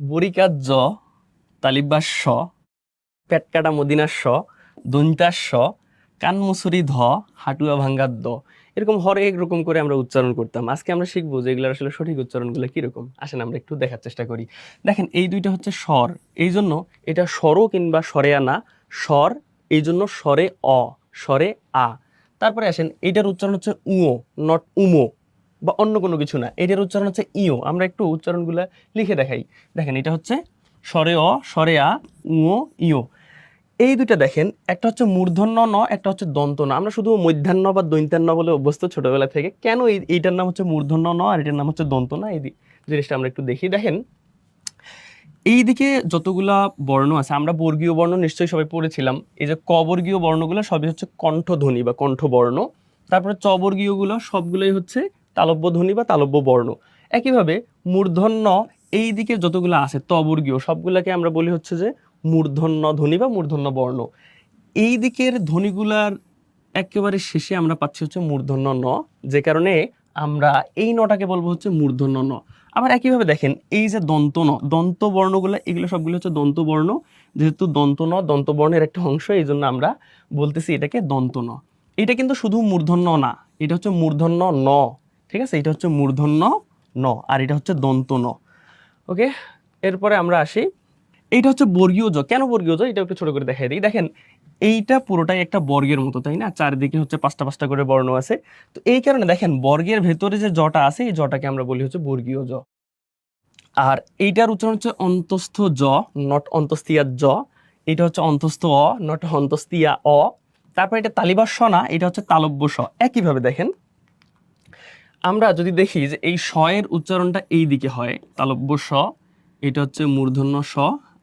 বরিকার জ তালিবাস স পেটকাটা মদিনার স দন্তার স কানমুসুরি ধ, হাটুয়া ভাঙ্গার দ। এরকম হরেক রকম করে আমরা উচ্চারণ করতাম। আজকে আমরা শিখব যে এগুলো আসলে সঠিক উচ্চারণগুলো কীরকম। আসেন আমরা একটু দেখার চেষ্টা করি। দেখেন, এই দুইটা হচ্ছে স্বর। এই জন্য এটা স্বরও কিংবা স্বরে আনা, স্বর এই জন্য স্বরে অ, স্বরে আ। তারপরে আসেন, এইটার উচ্চারণ হচ্ছে উও নট উমো বা অন্য কোনো কিছু না। এটার উচ্চারণ হচ্ছে ইও। আমরা একটু উচ্চারণগুলো লিখে দেখাই। দেখেন, এটা হচ্ছে স্বরে অ স্বরে আ উও ইও এই দুইটা দেখেন, একটা হচ্ছে মূর্ধন্য ন, একটা হচ্ছে দন্ত ন। আমরা শুধু মধ্যাহ্ন বা দৈন্তান্ন বলে অভ্যস্ত ছোটবেলা থেকে। কেন এই, এইটার নাম হচ্ছে মূর্ধন্য ন আর এটার নাম হচ্ছে দন্ত না? এই জিনিসটা আমরা একটু দেখি। দেখেন, এইদিকে যতগুলা বর্ণ আছে, আমরা বর্গীয় বর্ণ নিশ্চয়ই সবাই পড়েছিলাম। এই যে কবর্গীয় বর্ণগুলো সবই হচ্ছে কণ্ঠধ্বনি বা কণ্ঠবর্ণ। তারপরে চবর্গীয়গুলো সবগুলোই হচ্ছে তালব্য ধ্বনি বা তালব্য বর্ণ একইভাবে মূর্ধন্য এই দিকে যতগুলো আছে তবর্গীয়, সবগুলোকে আমরা বলি হচ্ছে যে মূর্ধন্য ধ্বনি বা মূর্ধন্য বর্ণ। এই দিকের ধ্বনিগুলার একেবারে শেষে আমরা পাচ্ছি হচ্ছে মূর্ধন্য ন, যে কারণে আমরা এই নটাকে বলব হচ্ছে মূর্ধন্য ন। আবার একইভাবে দেখেন, এই যে দন্ত ন, দন্ত বর্ণগুলো, এগুলো সবগুলো হচ্ছে দন্ত বর্ণ। যেহেতু দন্ত ন, দন্ত বর্ণের একটা অংশ, এই জন্য আমরা বলতেছি এটাকে দন্ত ন। এটা কিন্তু শুধু মূর্ধন্য না, এটা হচ্ছে মূর্ধন্য ন। ঠিক আছে? এটা হচ্ছে মূর্ধন্য ন, আর এটা হচ্ছে দন্ত ন ওকে? এরপরে আমরা আসি। এইটা হচ্ছে বর্গীয় জ কেন বর্গীয় জ এটা একটু ছোট করে দেখাই দিই। দেখেন, এইটা পুরোটাই একটা বর্গের মতো, তাই না? চারিদিকে হচ্ছে পাঁচটা পাঁচটা করে বর্ণ আছে। তো এই কারণে দেখেন, বর্গের ভেতরে যে জটা আছে, এই জটাকে আমরা বলি হচ্ছে বর্গীয় জ আর এইটার উচ্চারণ হচ্ছে অন্তস্থ জ নট অন্তস্তিয়া জ। এটা হচ্ছে অন্তস্থ অ নট অন্তস্তিয়া অ। তারপর এটা তালিবাস্য না, এটা হচ্ছে তালব্য স। একইভাবে দেখেন। আমরা যদি দেখি যে এই এর উচ্চারণটা এই দিকে হয়, তালব্য স এটা হচ্ছে মূর্ধন্য স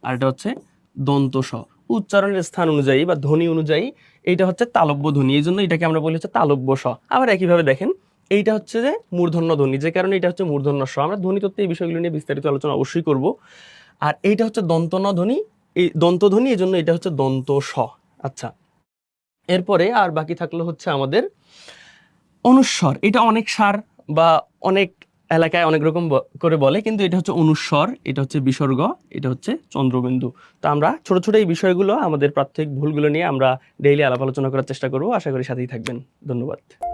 আর এটা হচ্ছে দন্ত স উচ্চারণের স্থান অনুযায়ী বা ধ্বনি অনুযায়ী এটা হচ্ছে তালব্য ধ্বনি, এই জন্য এটাকে আমরা বলি হচ্ছে তালব্য স আবার একইভাবে দেখেন, এইটা হচ্ছে যে মূর্ধন্য ধ্বনি, যে কারণে এটা হচ্ছে মূর্ধন্য স আমরা ধ্বনি তত্ত্বে এই বিষয়গুলো নিয়ে বিস্তারিত আলোচনা অবশ্যই করব। আর এইটা হচ্ছে দন্তন ধ্বনি, এই দন্ত ধ্বনি, এই জন্য এটা হচ্ছে দন্ত স আচ্ছা এরপরে আর বাকি থাকল হচ্ছে আমাদের অনুস্বর, এটা অনেক সার বা অনেক এলাকায় অনেক রকম করে বলে, কিন্তু এটা হচ্ছে অনুস্বর, এটা হচ্ছে বিসর্গ, এটা হচ্ছে চন্দ্রবিন্দু। তো আমরা ছোট ছোট এই বিষয়গুলো, আমাদের প্রাত্যহিক ভুলগুলো নিয়ে আমরা ডেইলি আলাপ আলোচনা করার চেষ্টা করব। আশা করি সাথেই থাকবেন। ধন্যবাদ।